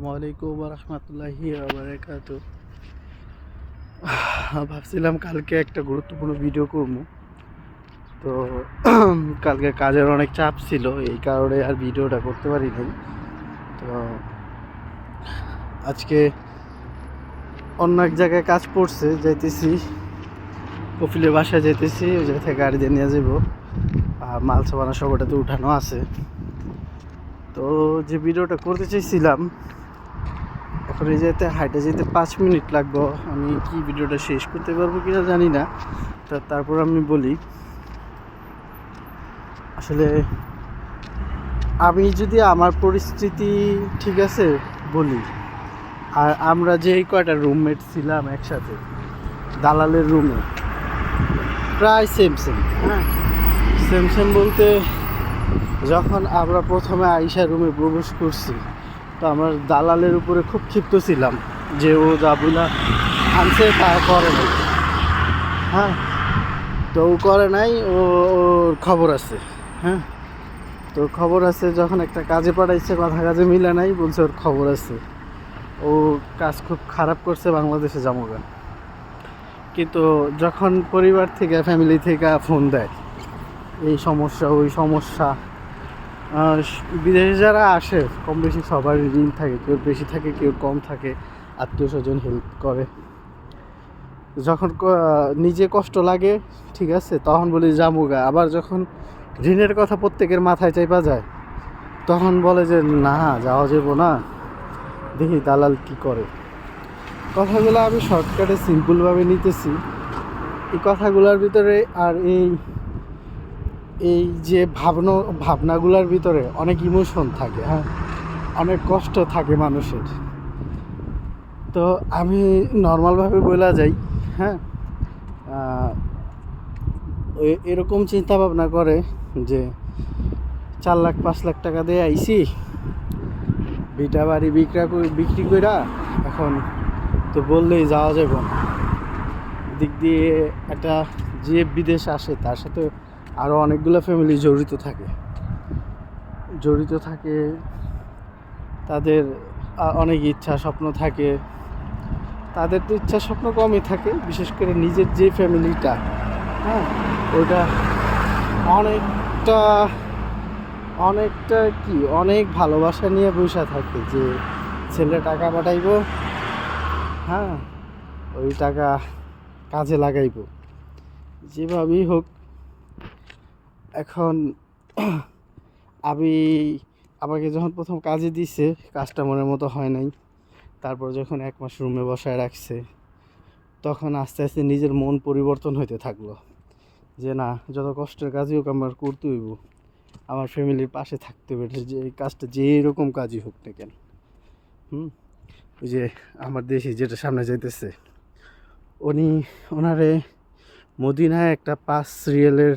আসসালামাইকুম রহমতুল্লাহি ভাবছিলাম কালকে একটা গুরুত্বপূর্ণ ভিডিও করব। তো কালকে কাজের অনেক চাপ ছিল, এই কারণে আর ভিডিওটা করতে পারি নাই। তো, আজকে অন্য এক জায়গায় কাজ পড়ছে যাইতেছি। কপিলের বাসায় যাইতেছি, ওই জায়গা থেকে গাড়ি দিয়ে নিয়ে যাব। আর মাল সাবানা সব ওটাতে উঠানো আছে। তো, যে ভিডিওটা করতে চাইছিলাম এই যেতে হাইটে যেতে পাঁচ মিনিট লাগবো। আমি কি ভিডিওটা শেষ করতে পারব কিনা জানি না। তা তারপর আমি বলি, আসলে আমি যদি আমার পরিস্থিতি ঠিক আছে বলি, আর আমরা যে কয়টা রুমমেট ছিলাম একসাথে, দালালের রুমে, প্রায় সেম সেম হ্যাঁ সেম সেম বলতে যখন আমরা প্রথমে আইসা রুমে প্রবেশ করছি তো আমরা দালালের উপরে খুব ক্ষিপ্ত ছিলাম যে ও যা বুলা আনছে, তা করে নাই। হ্যাঁ তো ও করে নাই, ও, ওর খবর আছে। হ্যাঁ তো খবর আছে, যখন একটা কাজে পাঠাইছে কথা কাজে মিলে নাই, বলছে ওর খবর আছে। ও কাজ খুব খারাপ করছে, বাংলাদেশে জামোগা কিন্তু যখন পরিবার থেকে ফ্যামিলি থেকে ফোন দেয়, এই সমস্যা, ওই সমস্যা বিদেশে যারা আসে কম বেশি সবারই ঋণ থাকে। কেউ বেশি থাকে, কেউ কম থাকে। আত্মীয় স্বজন হেল্প করে। যখন নিজে কষ্ট লাগে, ঠিক আছে, তখন বলি জামুগা আবার যখন ঋণের কথা প্রত্যেকের মাথায় চাইপা যায়, তখন বলে যে, না, যাওয়া যাব না। দেখি দালাল কি করে। কথাগুলো আমি শর্টকাটে সিম্পলভাবে নিতেছি। এই কথাগুলোর ভিতরে আর এই এই যে ভাবনা, ভাবনাগুলোর ভিতরে অনেক ইমোশন থাকে হ্যাঁ? অনেক কষ্ট থাকে মানুষের। তো আমি নর্মালভাবে বলা যাই হ্যাঁ? এরকম চিন্তা ভাবনা করে যে চার লাখ, পাঁচ লাখ টাকা দিয়ে আইছি, বিটা বাড়ি বিক্রা বিক্রি কইরা এখন তো বললেই যাওয়া যাবে না। দিক দিয়ে একটা যে বিদেশ আসে, তার সাথে আরও অনেকগুলো ফ্যামিলি জড়িত থাকে। জড়িত থাকে, তাদের অনেক ইচ্ছা স্বপ্ন থাকে। তাদের তো ইচ্ছা স্বপ্ন কমই থাকে, বিশেষ করে নিজের যে ফ্যামিলিটা হ্যাঁ ওটা অনেকটা অনেকটা কি, অনেক ভালোবাসা নিয়ে বসে থাকে যে ছেলে টাকা পাঠাইবো হ্যাঁ ওই টাকা কাজে লাগাইবো। যেভাবেই হোক এখন আমি, আমাকে যখন প্রথম কাজে দিছে, কাজটা মনের মতো হয় নাই। তারপর যখন এক মাস রুমে বসায় রাখছে, তখন আস্তে আস্তে নিজের মন পরিবর্তন হইতে থাকল। যে না, যত কষ্টের কাজই হোক আমার করতে হইব। আমার ফ্যামিলির পাশে থাকতে হবে, যে এই কাজটা যে এরকম কাজই হোক না কেন। হুম? ওই যে আমার দেশে যেটা সামনে যাইতেছে, উনি ওনারে মদিনায় একটা পাঁচ রিয়েলের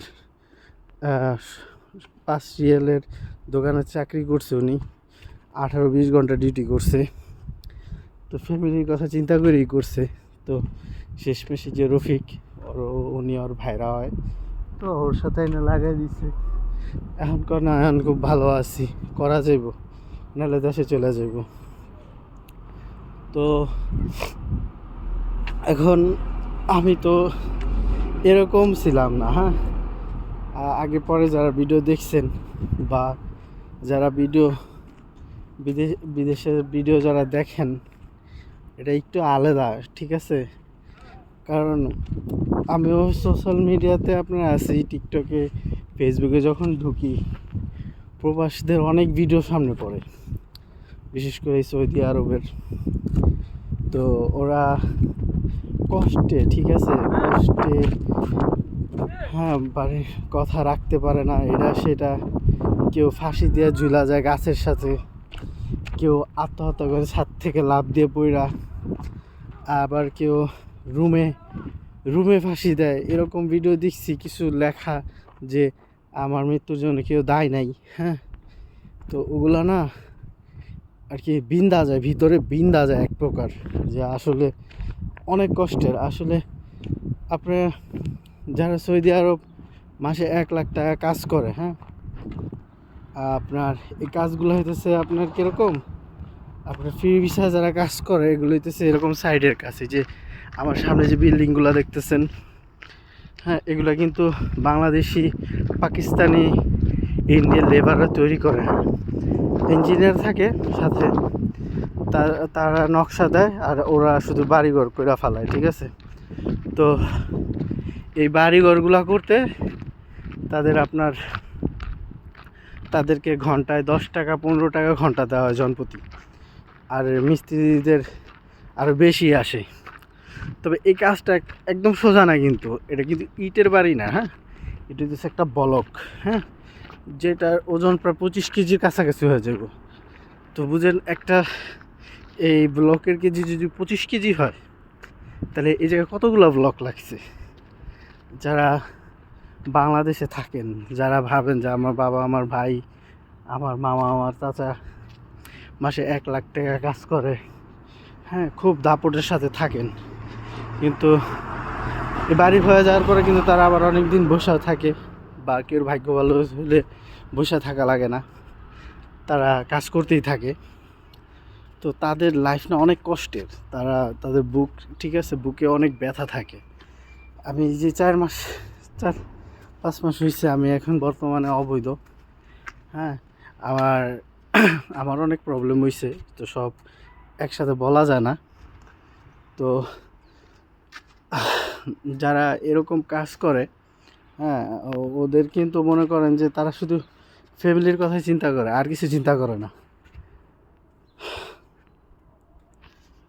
পাঁচ রিয়েলের দোকানে চাকরি করছে উনি। আঠারো বিশ ঘণ্টা ডিউটি করছে। তো ফ্যামিলির কথা চিন্তা করেই করছে। তো শেষমেশে যে রফিক, ওর, উনি ওর ভাইরা হয়, তো ওর সাথে এনে লাগাই দিছে। এখন কর না, এখন খুব ভালো আছি, করা যাইব, নাহলে দেশে চলে যাইব। তো এখন আমি তো এরকম ছিলাম না হ্যাঁ? আগে পরে যারা ভিডিও দেখছেন বা যারা ভিডিও বিদেশ বিদেশের ভিডিও যারা দেখেন, এটা একটু আলাদা, ঠিক আছে? কারণ আমিও সোশ্যাল মিডিয়াতে আপনার আছি টিকটকে ফেসবুকে যখন ঢুকি, প্রবাসীদের অনেক ভিডিও সামনে পড়ে, বিশেষ করে সৌদি আরবের। তো ওরা কষ্টে, ঠিক আছে? কষ্টে হ্যাঁ বাড়ির কথা রাখতে পারে না এটা সেটা। কেউ ফাঁসি দিয়ে ঝুলা যায় গাছের সাথে। কেউ আত্মহত্যা করে ছাদ থেকে লাভ দিয়ে পইরা। আবার কেউ রুমে রুমে ফাঁসি দেয়। এরকম ভিডিও দেখছি, কিছু লেখা যে আমার মৃত্যুর জন্য কেউ দায় নাই হ্যাঁ? তো ওগুলো না আর কি বিন্দা যায়, ভিতরে বিন্দা যায় এক প্রকার। যে আসলে অনেক কষ্টের। আসলে আপনার যারা সৌদি আরব মাসে এক লাখ টাকা কাজ করে হ্যাঁ? আপনার এই কাজগুলো হইতেছে আপনার কীরকম? আপনার ফ্রি ভিসা যারা কাজ করে, এগুলো হইতেছে এরকম সাইডের কাছে যে আমার সামনে যে বিল্ডিংগুলো দেখতেছেন হ্যাঁ এগুলো কিন্তু বাংলাদেশি, পাকিস্তানি, ইন্ডিয়ান লেবাররা তৈরি করে। ইঞ্জিনিয়ার থাকে, সাথে তারা নকশা দেয় আর ওরা শুধু বাড়িঘর করে ফেলায়, ঠিক আছে? তো এই বাড়িঘরগুলো করতে তাদের আপনার, তাদেরকে ঘন্টায় দশ টাকা, পনেরো টাকা ঘণ্টা দেওয়া হয় জনপ্রতি। আর মিস্ত্রিদের আরও বেশি আসে। তবে এই কাজটা এক- একদম সোজা না কিন্তু। এটা কিন্তু ইটের বাড়ি না হ্যাঁ? এটা হচ্ছে একটা বলক হ্যাঁ? যেটার ওজন প্রায় পঁচিশ কেজির কাছাকাছি হয়ে যাবে। তো বুঝেন, একটা এই ব্লকের কেজি যদি পঁচিশ কেজি হয়, তাহলে এই জায়গায় কতগুলো ব্লক লাগছে? যারা বাংলাদেশে থাকেন, যারা ভাবেন যে আমার বাবা, আমার ভাই, আমার মামা, আমার চাচা মাসে এক লাখ টাকা কাজ করে হ্যাঁ খুব দাপটের সাথে থাকেন। কিন্তু এই বাড়ি হয়ে যাওয়ার পরে কিন্তু তারা আবার অনেক দিন বসে থাকে। বা কেউ ভাগ্য ভালো হলে বসে থাকা লাগে না। তারা কাজ করতেই থাকে। তো তাদের লাইফ না অনেক কষ্টের। তারা, তাদের বুক ঠিক আছে বুকে অনেক ব্যথা থাকে। আমি যে চার মাস, চার, পাঁচ মাস হয়েছে আমি এখন বর্তমানে অবৈধ। হ্যাঁ আমার আমার অনেক প্রবলেম হয়েছে তো সব একসাথে বলা যায় না। তো, যারা এরকম কাজ করে হ্যাঁ ওদের কিন্তু মনে করেন যে তারা শুধু ফ্যামিলির কথাই চিন্তা করে, আর কিছু চিন্তা করে না।